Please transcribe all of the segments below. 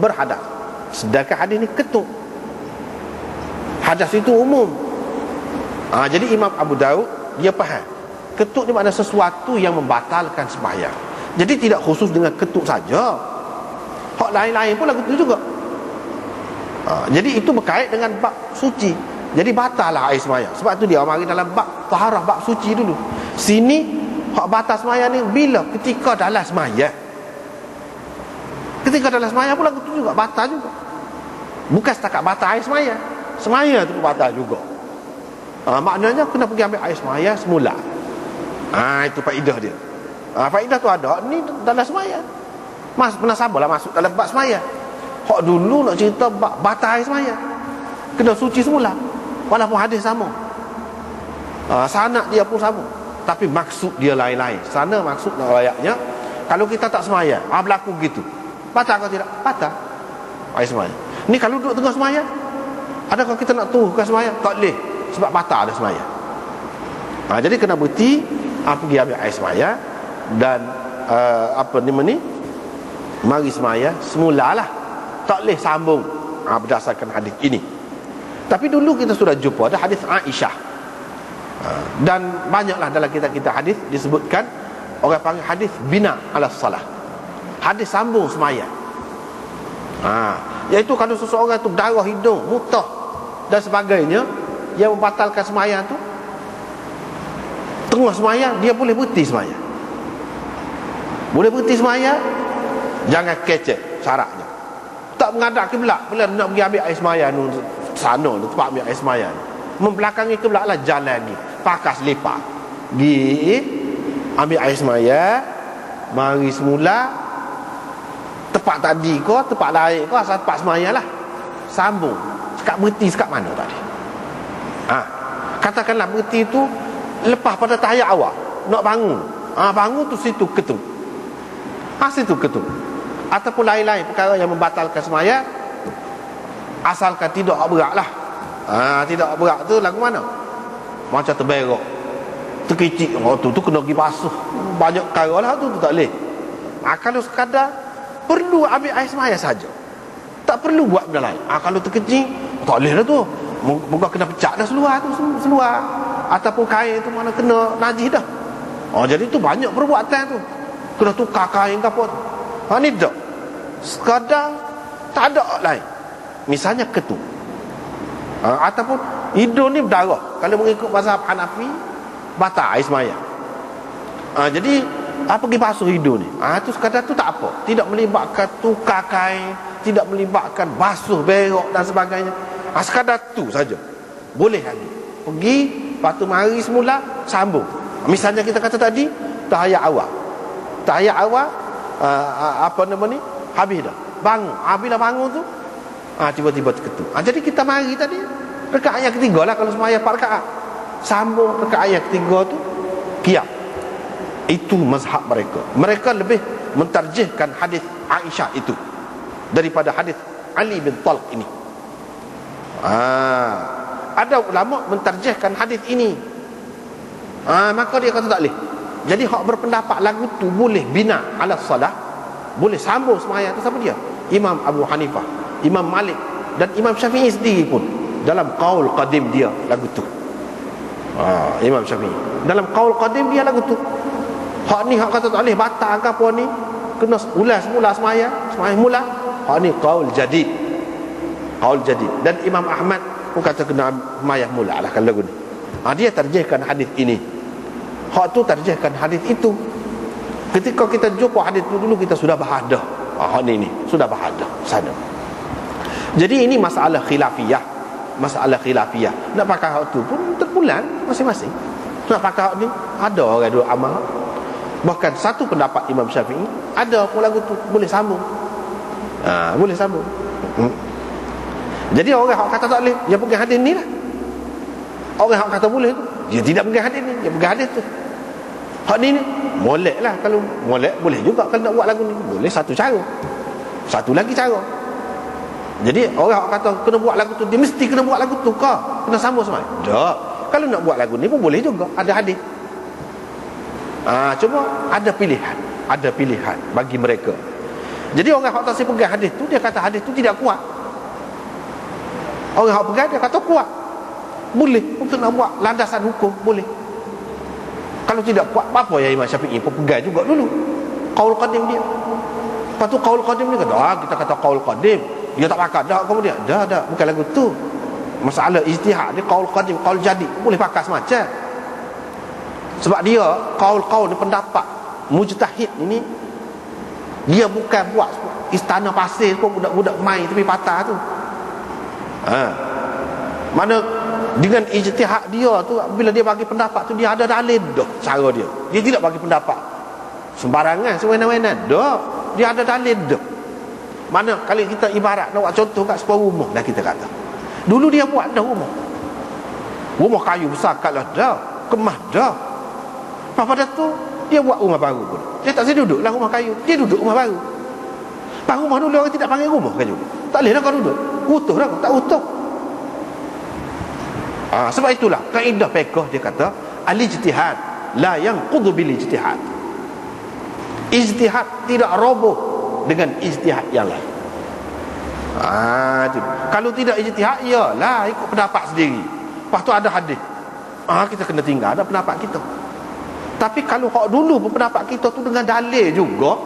berhadas sedangkan hadis ni ketuk. Hadas itu umum. Ha, jadi Imam Abu Daud dia faham. Ketuk ni makna sesuatu yang membatalkan sembahyang. Jadi tidak khusus dengan ketuk saja. Hak lain-lain pun lagu tu juga. Ha, jadi itu berkait dengan bab suci. Jadi batal lah air sembahyang. Sebab tu dia mari dalam bab taharah bab suci dulu. Sini hak batal sembahyang ni bila? Ketika dalam sembahyang ketika dalam sembahyang pun lagu tu juga batal juga. Bukan setakat batal air sembahyang semaya tu batal juga. Ha, maknanya kena pergi ambil air semaya semula. Ha, itu faedah dia. Ha, faedah tu ada ni dalam semaya. Mas pernah sabarlah masuk dalam bab semaya. Hak dulu nak cerita bab batal air semaya. Kena suci semula walaupun hadis sama. Ha, sanak dia pun sama. Tapi maksud dia lain-lain. Sana maksud nak layaknya kalau kita tak semaya ha, berlaku gitu batal atau tidak batal air semaya ni kalau duduk tengah semaya Adakah kita nak turunkan semayang? Tak boleh. Sebab batal ada semayang. Ha, jadi kena berhenti ha, pergi ambil air semayang dan uh, apa ni ni mari semayang semulalah. Tak boleh sambung ha, berdasarkan hadis ini. Tapi dulu kita sudah jumpa ada hadis Aisyah. Ha, dan banyaklah dalam kitab-kitab hadis disebutkan orang panggil hadis bina ala salah. Hadis sambung semayang. Ha, iaitu kalau seseorang itu darah hidung, mutah dan sebagainya yang membatalkan semayang tu tengah semayang dia boleh berhenti semayang. Boleh berhenti semayang? Jangan kecek syaratnya. Tak mengadap kiblat bila nak pergi ambil air semayang tu sana tu tempat ambil air semayang. Membelakangi kiblat lah jalan ni. Pakas lepak pergi ambil air semayang mari semula tempat tadi kau tempat lain kau asal tempat semayang lah. Sambung. Sekat berhenti sekat mana tadi? Ha. katakanlah berhenti tu lepas pada tahiyat awal nak bangun. Ha, bangun tu situ ketuk ha, situ ketuk ataupun lain-lain perkara yang membatalkan semaya asalkan tidak berat lah. Ha, tidak berat tu lagu mana? Macam terberok. Terkicik oh, tu, tu kena pergi basuh. Banyak perkara lah tu, tu tak boleh. Ha, kalau sekadar perlu ambil air semaya saja. Tak perlu buat benda lain. Ha, kalau terkecik tak boleh lah tu. Moga kena pecah dah seluar tu Seluar. Ataupun kain tu mana kena najis dah. Oh jadi tu banyak perbuatan tu. Kena tukar kain ke apa Ha ni tak Sekadar Tak ada lain. Misalnya ketu. Ha, Ataupun Hidung ni berdarah. Kalau mengikut mazhab Hanafi Batal air semayang ha, Jadi apa pergi basuh hidung ni. Ha, tu sekadar tu tak apa. Tidak melibatkan tukar kain Tidak melibatkan basuh berok dan sebagainya. Ha, sekadar tu saja. Boleh lagi. Pergi waktu mari semula sambung. Misalnya kita kata tadi tahayat awal tahayat awal uh, apa nama ni? Habis dah. Bangun. Habis dah bangun tu ha, tiba-tiba terketuk. Ha, jadi kita mari tadi dekat ayat ketiga lah kalau semaya empat rakaat. Sambung dekat ayat ketiga tu kiam itu mazhab mereka mereka lebih mentarjihkan hadis Aisyah itu daripada hadis Ali bin Talq ini Ha. Ada ulama mentarjihkan hadis ini. Ha, maka dia kata tak boleh. Jadi hak berpendapat lagu tu boleh bina ala salah. Boleh sambung semayang tu siapa dia? Imam Abu Hanifah, Imam Malik dan Imam Syafi'i sendiri pun dalam qaul qadim dia lagu tu. Ha, Imam Syafi'i. Dalam qaul qadim dia lagu tu. Hak ni hak kata tak boleh. Batal ke apa ni? Kena ulas mula semayang, semayang mula. Hak ni qaul jadid. Qaul jadi dan Imam Ahmad pun kata kena mayah mula lah kalau lagu ni. Ha, dia terjehkan hadis ini. Hak tu terjehkan hadis itu. Ketika kita jumpa hadis itu dulu kita sudah berhadah ha, hak ni ni sudah berhadah sana. Jadi ini masalah khilafiyah. Masalah khilafiyah. Nak pakai hak tu pun terpulang masing-masing. Nak pakai hak ni ada orang dua amal bahkan satu pendapat Imam Syafi'i ada pun lagu tu boleh sambung. Ha, boleh sambung. Hmm. Jadi orang yang kata tak boleh Dia pegang hadis ni lah. Orang yang kata boleh tu Dia tidak pegang hadis ni Dia pegang hadis tu. Hak ni ni Molek lah Kalau molek boleh juga Kalau nak buat lagu ni. Boleh satu cara. Satu lagi cara. Jadi orang yang kata Kena buat lagu tu Dia mesti kena buat lagu tu kau Kena sambung semua? Tak. Kalau nak buat lagu ni pun boleh juga Ada hadis Ah, Cuma ada pilihan Ada pilihan bagi mereka. Jadi orang hak tak pegang hadis tu dia kata hadis tu tidak kuat. Orang hak pegang dia kata kuat. Boleh untuk nak buat landasan hukum boleh. Kalau tidak kuat apa yang Imam Syafi'i pun pegang juga dulu. Kaul qadim dia. Lepas tu kaul qadim dia kata ah kita kata kaul qadim. Dia tak pakai dah kemudian dah dah bukan lagu tu. Masalah ijtihad dia kaul qadim kaul jadi. Boleh pakai semacam sebab dia kaul-kaul ni pendapat. Mujtahid ini dia bukan buat istana pasir pun budak-budak main tapi patah tu. Ha. mana dengan ijtihad dia tu bila dia bagi pendapat tu dia ada dalil dah cara dia. Dia tidak bagi pendapat. Sembarangan sewenang-wenang dah. Dia ada dalil dah. Mana kali kita ibarat nak buat contoh kat sebuah rumah dah kita kata. Dulu dia buat dah rumah. Rumah kayu besar kat lah dah. Kemah dah apa pada tu dia buat rumah baru pun dia tak saya duduk lah rumah kayu dia duduk rumah baru Pak rumah dulu orang tidak panggil rumah kayu tak boleh lah kau duduk utuh lah tak utuh Ha, sebab itulah kaedah fiqh dia kata al-ijtihad la yanqudu bil ijtihad. Ijtihad tidak roboh dengan ijtihad yang lain. Ha, kalau tidak ijtihad iyalah ikut pendapat sendiri. Lepas tu ada hadis. Ah kita kena tinggal ada pendapat kita. Tapi kalau hak dulu pendapat kita tu dengan dalil juga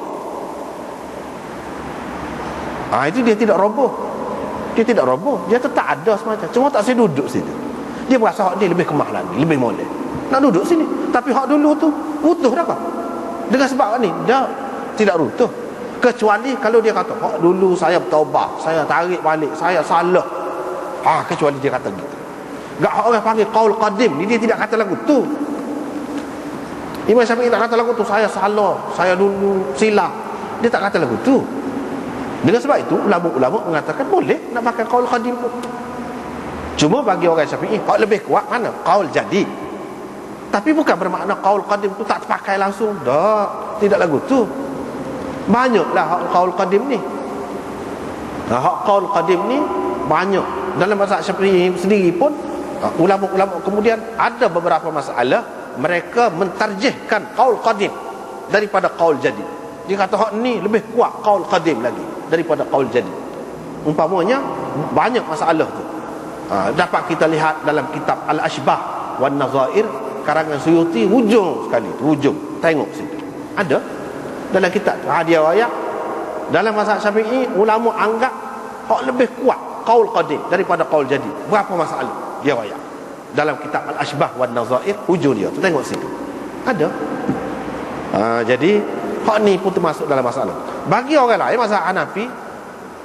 ha, itu dia tidak roboh. Dia tidak roboh. Dia tetap ada semacam. Cuma tak saya duduk situ dia berasa hak dia lebih kemah lagi lebih molek. Nak duduk sini. Tapi hak dulu tu utuh dah kau. Dengan sebab ni dia tidak rutuh kecuali kalau dia kata hak dulu saya bertaubat saya tarik balik saya salah. Ah kecuali dia kata gitu. Gak orang panggil qaul qadim ni dia tidak kata lagu tu Imam Syafi'i tak kata lagu tu saya salah saya dulu silap dia tak kata lagu tu dengan sebab itu ulama-ulama mengatakan boleh nak pakai qaul qadim pun Cuma bagi orang Syafi'i hak lebih kuat mana? Qaul jadi. Tapi bukan bermakna qaul qadim tu tak terpakai langsung. Tak, tidak lagu tu. Banyaklah hak qaul qadim ni. Nah, hak qaul qadim ni banyak. Dalam mazhab Syafi'i sendiri pun ulama-ulama kemudian ada beberapa masalah mereka mentarjihkan qaul qadim daripada qaul jadi. Dia kata hak ni lebih kuat qaul qadim lagi daripada qaul jadi. Umpamanya banyak masalah tu. Ha, dapat kita lihat dalam kitab Al-Ashbah wan Nazair karangan Suyuti hujung sekali hujung. Tengok situ. Ada dalam kitab hadiah ayat dalam masa Syafi'i ulama anggap hak lebih kuat qaul qadim daripada qaul jadi berapa masalah dia ayat dalam kitab Al-Ashbah wan Nazair hujung dia. Tu tengok situ. Ada. Ha, jadi hak ni pun termasuk dalam masalah. Bagi orang lain masa Hanafi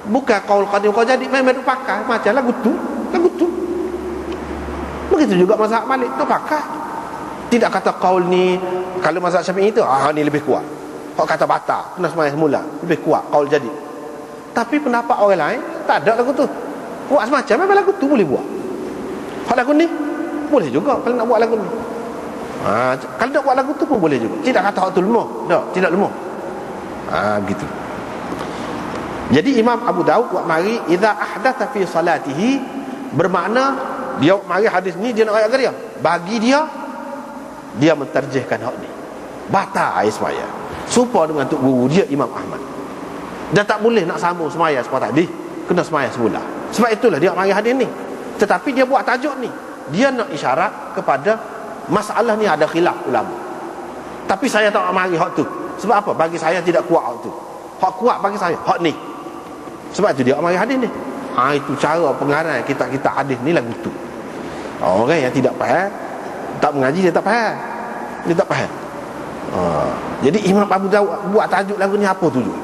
bukan qaul qadim. Qaul jadi memang pakai macam lagu tu lagu tu. Begitu juga mazhab Malik tu pakai tidak kata kaul ni kalau mazhab Syafi'i itu ah ni lebih kuat. Kau kata bata kena semayang semula. Lebih kuat kaul jadi. Tapi pendapat orang lain tak ada lagu tu. Kuat semacam memang lagu tu boleh buat. Kalau lagu ni boleh juga kalau nak buat lagu ni. Ha, kalau nak buat lagu tu pun boleh juga. Tidak kata hak tu lemah tak, tidak lemah ha, gitu. Jadi Imam Abu Daud buat mari idza ahdatha fi salatihi bermakna dia mari hadis ni dia nak ayat dia bagi dia dia menterjihkan hak ni. Batal air semaya. Supaya dengan tuk guru dia Imam Ahmad. Dan tak boleh nak sambung semaya seperti tadi kena semaya semula sebab itulah dia mari hadis ni. Tetapi dia buat tajuk ni dia nak isyarat kepada masalah ni ada khilaf ulama. Tapi saya tak mari hak tu. Sebab apa? Bagi saya tidak kuat hak tu. Hak kuat bagi saya hak ni. Sebab itu dia mari hadis ni. Ha, itu cara pengarang kita-kita hadis ni lagu tu orang yang tidak faham tak mengaji dia tak faham. Dia tak faham. Ha, jadi Imam Abu Dawud buat tajuk lagu ni apa tujuan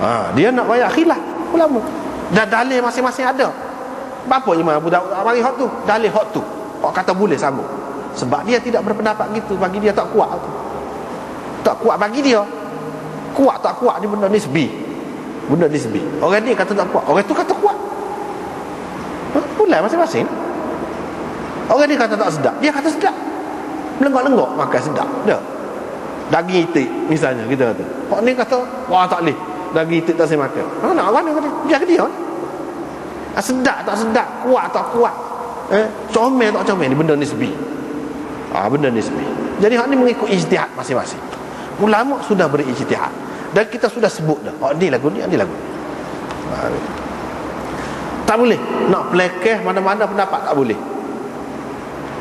ha, dia nak bayar khilaf ulama. Dan dalil masing-masing ada apa Imam Abu Dawud bagi hak tu dalil hak tu. Hak kata boleh sambung. Sebab dia tidak berpendapat gitu bagi dia tak kuat tu. Tak kuat bagi dia. Kuat tak kuat ni benda nisbi. Benda nisbi. Orang ni kata tak kuat. Orang tu kata kuat. Pulai masing-masing. Orang ni kata tak sedap. Dia kata sedap. Lenggok-lenggok makan sedap. Dia daging itik misalnya kita kata. Orang ni kata wah tak boleh. Daging itik tak saya makan. Mana nak mana kata? Biar ke dia ah, sedap tak sedap. Kuat tak kuat. Eh, comel tak comel. Ni benda nisbi. Ah, benda nisbi. Jadi hak ni mengikut ijtihad masing-masing. Ulama sudah beri ijtihad. Dan kita sudah sebut dah. Oh ni lagu ni ni lagu ha, tak boleh. Nak pelekeh mana-mana pendapat tak boleh.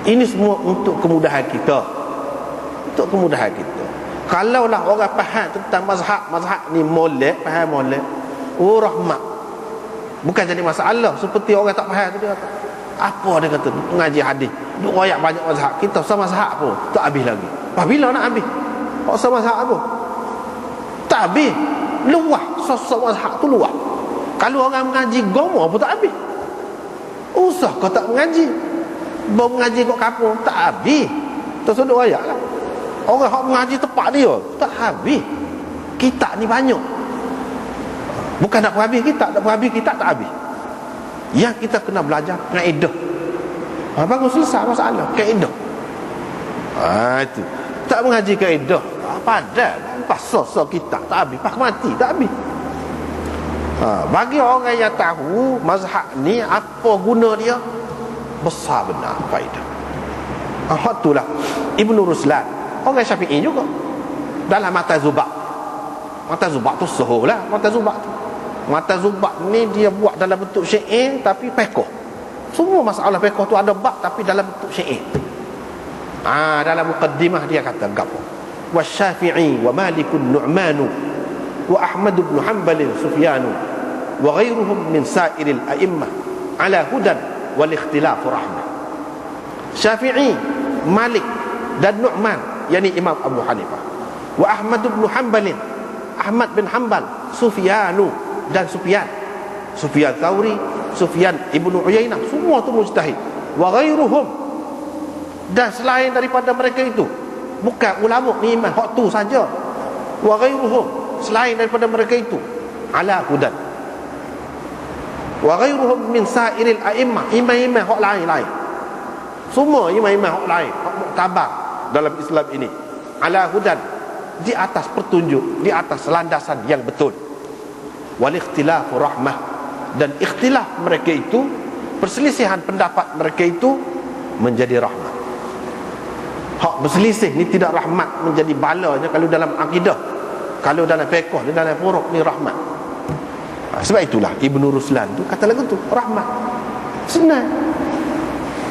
Ini semua untuk kemudahan kita. Untuk kemudahan kita. Kalau lah orang faham tentang mazhab mazhab ni molek faham molek. Oh rahmat bukan jadi masalah seperti orang tak faham tu dia kata. Apa dia kata? Mengaji hadis. Duk royak banyak mazhab. Kita sama mazhab pun tak habis lagi. Apabila nak habis. Kok sama mazhab apa? Tak habis. Luah. Sosok mazhab tu luah. Kalau orang mengaji gomo pun tak habis. Usah kau tak mengaji. Bawa mengaji kau kampung Tak habis. Tersudut ayat lah. Orang yang mengaji tepat dia Tak habis. Kitab ni banyak Bukan nak berhabis kita Tak berhabis kita tak habis. Yang kita kena belajar Kaedah ha, Bagus selesai masalah Kaedah ha, itu. Tak mengaji kaedah Apa ada Pasal kita tak habis. Pak mati tak habis. Ha, bagi orang yang tahu mazhab ni apa guna dia? Besar benar faedah. Ah ha, itulah Ibnu Ruslan orang Syafi'i juga. Dalam mata zubak. Mata zubak tu suhuh lah mata zubak tu mata zubak ni dia buat dalam bentuk syair tapi pekoh. Semua masalah pekoh tu ada bak tapi dalam bentuk syair. Ah ha, dalam mukaddimah dia kata gapo wa syafi'i wa malikun nu'manu wa Ahmad bin Hanbal Sufyan wa ghairuhum min sa'iril a'immah ala hudan wal ikhtilaf rahmah. Syafi'i Malik dan Nu'man yakni Imam Abu Hanifah. Wa Ahmad bin Hanbal Ahmad bin Hanbal Sufyanu dan Sufyan. Sufyan Thauri Sufyan Ibnu Uyainah semua tu mujtahid. Wa ghairuhum. Dan selain daripada mereka itu bukan ulama ni iman hak tu saja. Wa ghairuhum. Selain daripada mereka itu ala hudan. Wa ghairuhum min sa'iril a'immah imam-imam hak lain-lain. Semua imam-imam hak lain hak muktabar dalam Islam ini. Ala hudan. Di atas petunjuk di atas landasan yang betul wal ikhtilafu rahmah. Dan ikhtilaf mereka itu perselisihan pendapat mereka itu menjadi rahmat. Hak berselisih ni tidak rahmat menjadi balanya kalau dalam akidah. Kalau dalam fiqh dan dalam furuk ni rahmat. Ha, sebab itulah Ibnu Ruslan tu kata lagu tu rahmat. Senang.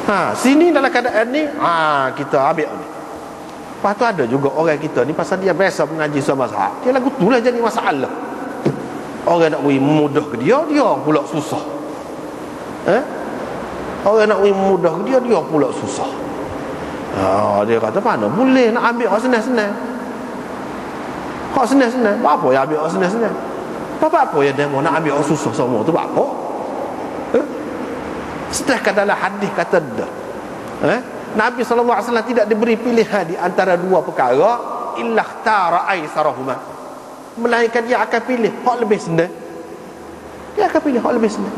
Ha, sini dalam keadaan ni ha, kita ambil ni. Lepas tu ada juga orang kita ni pasal dia biasa mengaji sama mazhab dia lagu tu lah jadi masalah orang nak beri mudah ke dia dia pula susah eh? orang nak beri mudah ke dia dia pula susah ha, dia kata mana boleh nak ambil orang senang-senang Hak senang-senang. Apa yang ambil orang senang-senang? Apa apa yang mau nak ambil orang susah semua tu apa? Eh? Sedangkan dalam hadis kata dah. Eh? Nabi SAW tidak diberi pilihan di antara dua perkara illa tara aisarahuma. Melainkan dia akan pilih hak lebih senang. Dia akan pilih hak lebih senang.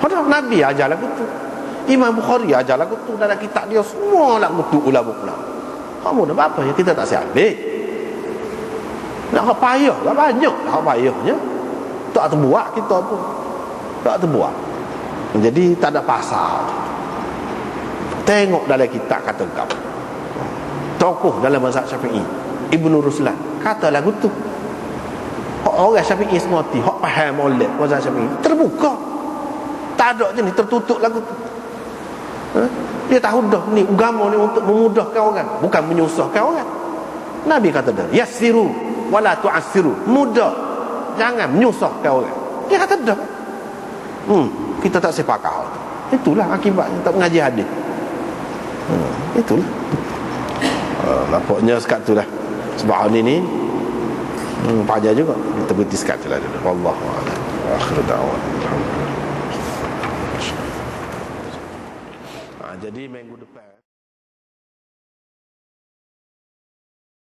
Hadis Nabi ajar lagu tu. Imam Bukhari ajar lagu tu dalam kitab dia semua lagu tu ulama-ulama. Kamu dah apa ya kita tak siap ambil. Nak hak payah lah banyak lah hak payahnya. Tak terbuat kita pun. Tak terbuat. Jadi tak ada pasal. Tengok dalam kitab kata kau. Tokoh dalam mazhab Syafi'i. Ibnu Ruslan. Kata lagu tu. Orang Syafi'i semua ti, hak faham oleh mazhab Syafi'i. Terbuka. Tak ada je ni tertutup lagu tu. Ha? Dia tahu dah ni agama ni untuk memudahkan orang, bukan menyusahkan orang. Nabi kata dah, yassiru wala tu'assiru. Mudah. Jangan menyusahkan orang. Dia kata dah. Hmm, kita tak sepakat itulah akibatnya tak mengaji hadis. Hmm, itulah. Uh, nampaknya sekat tu lah sebab hari ni hmm, pajak juga. Kita berhenti sekat lah Allah akhir da'wah. Jadi minggu depan